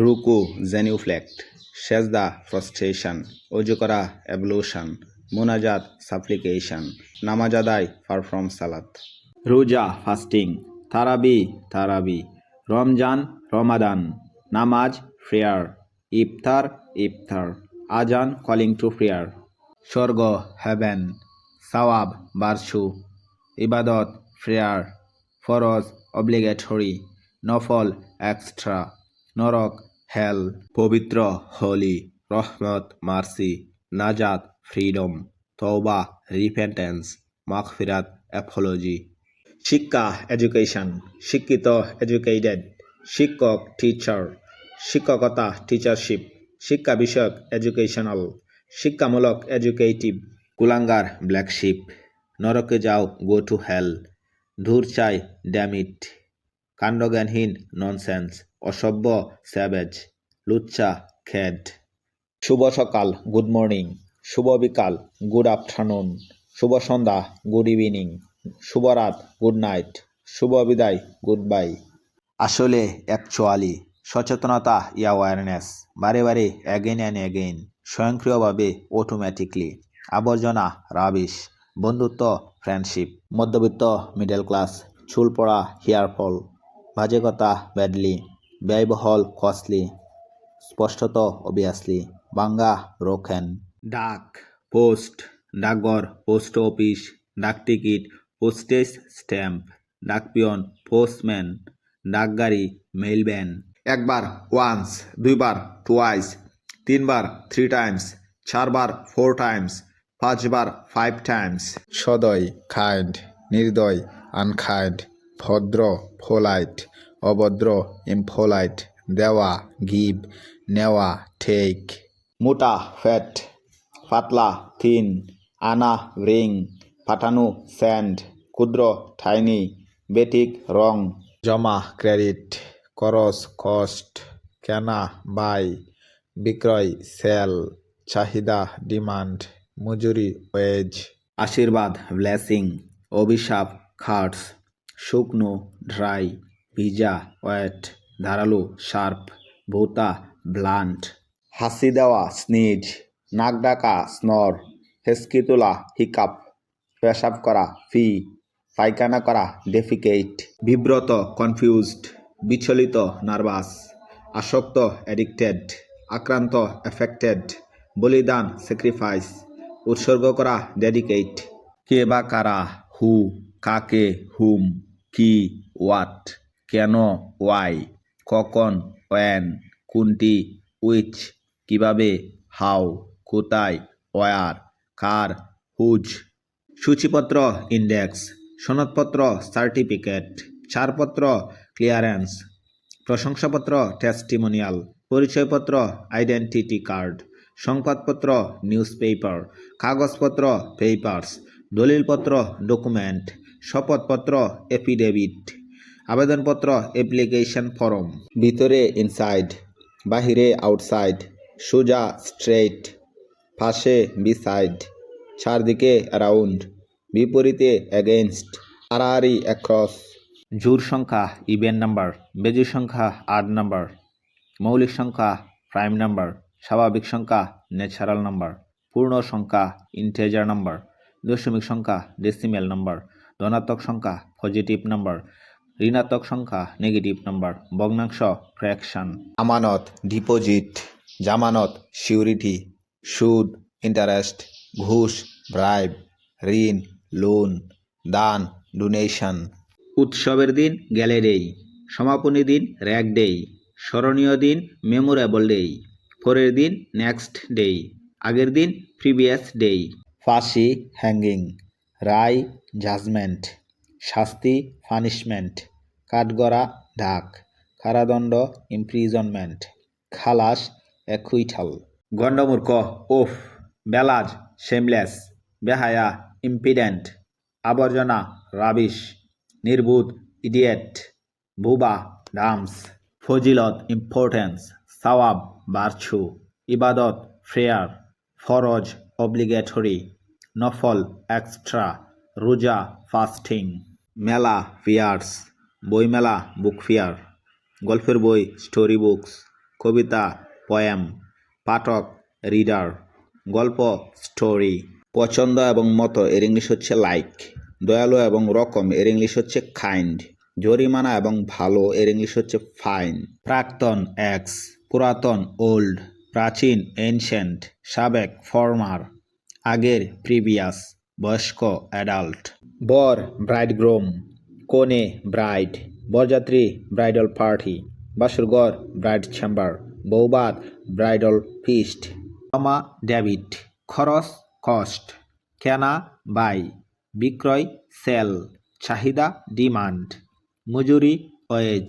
রুকু, জেনিউফ্লেক্ট, সেজদা, ফ্রস্ট্রেশন অজু করা, অ্যাবলুশন, মোনাজাত সাপ্লিকেশন নামাজ আদায়, পারফর্ম সালাত। রোজা, ফাস্টিং, তারাবি তারাবি, রমজান, রমাদান, নামাজ, প্রেয়ার, ইফতার ইফতার, আজান, কলিং টু প্রেয়ার। স্বর্গ, হেভেন, সাওয়াব বারছু ইবাদত, প্রেয়ার, ফরজ, অব্লিগেটরি, নফল, এক্সট্রা। নরক, হেল, পবিত্র, হোলি, রহমত, মার্সি, নাজাত, ফ্রিডম, তওবা, রিপেন্টেন্স, মাগফিরাত, অ্যাপোলজি। শিক্ষা, এডুকেশন, শিক্ষিত, এডুকেটেড, শিক্ষক, টিচার, শিক্ষকতা, টিচারশিপ, শিক্ষা বিষয়ক, এডুকেশনাল, শিক্ষামূলক, এডুকেটিভ, কুলাঙ্গার ব্ল্যাকশিপ নরকে যাও, গো টু হেল, ধূর চাই ড্যামিট কাণ্ডজ্ঞানহীন, ননসেন্স অসভ্য স্যাভেজ লুচ্চা খেড শুভ সকাল গুড মর্নিং শুভ বিকাল গুড আফটারনুন শুভ সন্ধ্যা গুড ইভিনিং শুভ রাত গুড নাইট শুভ বিদায় গুড বাই আসলে অ্যাকচুয়ালি সচেতনতা ইয়া অ্যাওয়ারনেস বারে বারে অ্যাগেন অ্যান্ড অ্যাগেন স্বয়ংক্রিয়ভাবে অটোমেটিকলি আবর্জনা রাবিশ বন্ধুত্ব ফ্রেন্ডশিপ মধ্যবিত্ত মিডল ক্লাস চুল পড়া হেয়ার ফল বাজে কথা ব্যাডলি ব্যয়বহল কস্টলি স্পষ্টত অবিয়াসলি বাঙ্গা রোখেন ডাক পোস্ট ডাকঘর পোস্ট অফিস ডাক টিকিট পোস্টেজ স্ট্যাম্প ডাকপিয়ন পোস্টম্যান ডাকগাড়ি মেইলম্যান একবার ওয়ান্স দুইবার টুয়াইস তিনবার থ্রি টাইমস চারবার ফোর টাইমস পাঁচবার ফাইভ টাইমস সদয় কাইন্ড নির্দয় আনকাইন্ড ভদ্র ফোলাইট অভদ্র ইমফোলাইট দেওয়া গিভ নেওয়া টেক মোটা ফ্যাট পাতলা থিন আনা রিং পাঠানো স্যান্ড ক্ষুদ্র ঠাইনি বেটিক, রং, জমা ক্রেডিট করস কস্ট কেনা বাই বিক্রয় সেল চাহিদা ডিমান্ড মজুরি ওয়েজ আশীর্বাদ ব্লেসিং অভিশাপ খার্স শুকনো ড্রাই ভিজা, ওয়েট, ধারালো, শার্প, ভোতা, ব্লান্ট। হাসি দেওয়া, স্নিজ, নাক ডাকা, স্নর, হেসকি তোলা, হিকাপ, পেশাব করা, ফি, পায়খানা করা ডেফিকেট বিব্রত, কনফিউজড, বিচলিত, নার্ভাস, আসক্ত, অ্যাডিক্টেড, আক্রান্ত, এফেক্টেড, বলিদান, স্যাক্রিফাইস, উৎসর্গ করা ডেডিকেট কে বা কারা, হু, কাকে, হুম, কি ওয়াট কেন ওয়াই কখন ওয়েন কোনটি উইচ কীভাবে হাউ কোথায় ওয়ার কার হুজ সূচিপত্র ইন্ডেক্স সনদপত্র সার্টিফিকেট ছাড়পত্র ক্লিয়ারেন্স প্রশংসাপত্র টেস্টিমোনিয়াল পরিচয়পত্র আইডেন্টিটি কার্ড সংবাদপত্র নিউজ পেপার কাগজপত্র পেপার্স দলিলপত্র ডকুমেন্ট শপথপত্র এফিডেভিট আবেদনপত্র অ্যাপ্লিকেশন ফর্ম ভিতরে ইনসাইড বাহিরে আউটসাইড সোজা স্ট্রেইট পাশে বিসাইড চারদিকে অ্যারাউন্ড বিপরীতে অ্যাগেনস্ট আড়াআড়ি অ্যাক্রস জোর সংখ্যা ইভেন নাম্বার বেজোর সংখ্যা আড নাম্বার মৌলিক সংখ্যা প্রাইম নাম্বার স্বাভাবিক সংখ্যা ন্যাচারাল নাম্বার পূর্ণ সংখ্যা ইন্টেজার নাম্বার দশমিক সংখ্যা ডেসিমেল নাম্বার ধনাত্মক সংখ্যা পজিটিভ নাম্বার ঋণাত্মক সংখ্যা নেগেটিভ নাম্বার ভগ্নাংশ ফ্র্যাকশন আমানত ডিপোজিট জামানত সিউরিটি সুদ ইন্টারেস্ট ঘুষ ব্রাইব ঋণ লোন দান ডোনেশন উৎসবের দিন গ্যালারি সমাপনী দিন র্যাক ডেই স্মরণীয় দিন মেমোরেবল ডেই পরের দিন নেক্সট ডেই আগের দিন প্রিভিয়াস ডেই ফাঁসি হ্যাঙ্গিং রায় জাজমেন্ট শাস্তি পানিশমেন্ট কাঠগড়া ঢাক কারাদণ্ড ইমপ্রিজনমেন্ট খালাস অ্যাকুইটাল গণ্ডমূর্খ ওফ বেলাজ শেমলেস বেহায়া ইম্পিডেন্ট আবর্জনা রাবিশ নির্বুধ ইডিয়েট বুবা, ডামস, ফজিলত ইম্পর্টেন্স সাওয়াব, বার্ছু, ইবাদত ফ্রেয়ার ফরজ অব্লিগেটরি নফল এক্সট্রা রোজা ফাস্টিং মেলা ফিয়ার্স বইমেলা বুক ফেয়ার গল্পের বই স্টোরি বুকস কবিতা পয়েম পাঠক রিডার গল্প স্টোরি পছন্দ এবং মতো। এর ইংলিশ হচ্ছে লাইক দয়ালু এবং রকম। এর ইংলিশ হচ্ছে কাইন্ড জরিমানা এবং ভালো। এর ইংলিশ হচ্ছে ফাইন প্রাক্তন এক্স পুরাতন ওল্ড প্রাচীন এনশেন্ট সাবেক ফর্মার আগের প্রিভিয়াস বয়স্ক অ্যাডাল্ট বর ব্রাইডগ্রোম কনে ব্রাইড, বরযাত্রী, ব্রাইডাল পার্টি বাসুরগড় ব্রাইড চেম্বার বৌবাদ ব্রাইডাল ফিস্ট, জমা, ডেবিট, খরচ, কস্ট, কেনা, বাই, বিক্রয়, সেল, চাহিদা, ডিমান্ড, মজুরি, ওয়েজ।